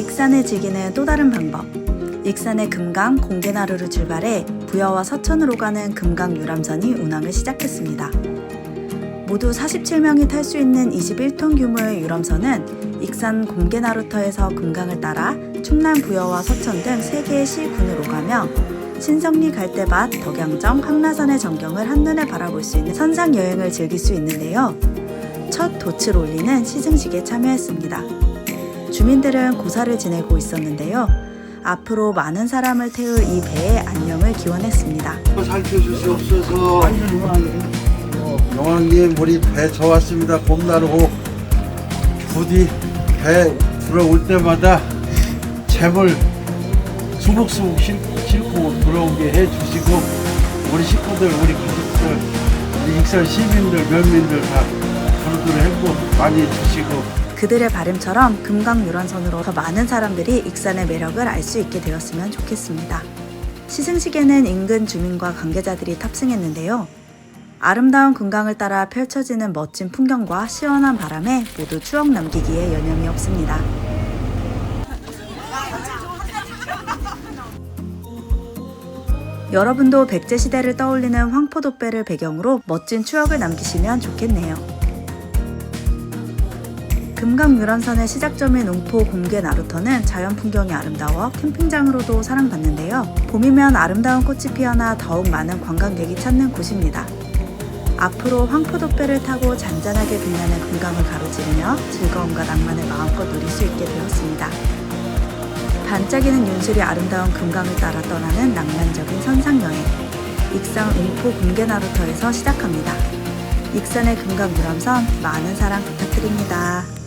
익산을 즐기는 또 다른 방법. 익산의 금강 공개나루를 출발해 부여와 서천으로 가는 금강 유람선이 운항을 시작했습니다. 모두 47명이 탈 수 있는 21톤 규모의 유람선은 익산 공개나루터에서 금강을 따라 충남 부여와 서천 등 3개의 시군으로 가며 신성리 갈대밭, 덕양정, 한라산의 전경을 한눈에 바라볼 수 있는 선상 여행을 즐길 수 있는데요. 첫 돛을 올리는 시승식에 참여했습니다. 주민들은 고사를 지내고 있었는데요. 앞으로 많은 사람을 태울 이 배의 안녕을 기원했습니다. 살펴주시옵소서. 영왕님 우리 배 좋았습니다. 봄나루고 부디 배 들어올 때마다 재물 수북수북 싣- 싣고 들어오게 해주시고 우리 식구들 우리 가족들 우리 익산 시민들 면민들 다 두루두루 행복 많이 해주시고 그들의 바램처럼 금강 유람선으로 더 많은 사람들이 익산의 매력을 알 수 있게 되었으면 좋겠습니다. 시승식에는 인근 주민과 관계자들이 탑승했는데요. 아름다운 금강을 따라 펼쳐지는 멋진 풍경과 시원한 바람에 모두 추억 남기기에 여념이 없습니다. 여러분도 백제 시대를 떠올리는 황포도배를 배경으로 멋진 추억을 남기시면 좋겠네요. 금강 유람선의 시작점인 웅포 공개 나루터는 자연 풍경이 아름다워 캠핑장으로도 사랑받는데요. 봄이면 아름다운 꽃이 피어나 더욱 많은 관광객이 찾는 곳입니다. 앞으로 황포도배를 타고 잔잔하게 빛나는 금강을 가로지르며 즐거움과 낭만을 마음껏 누릴 수 있게 되었습니다. 반짝이는 윤술이 아름다운 금강을 따라 떠나는 낭만적인 선상여행. 익산 웅포 공개 나루터에서 시작합니다. 익산의 금강 유람선 많은 사랑 부탁드립니다.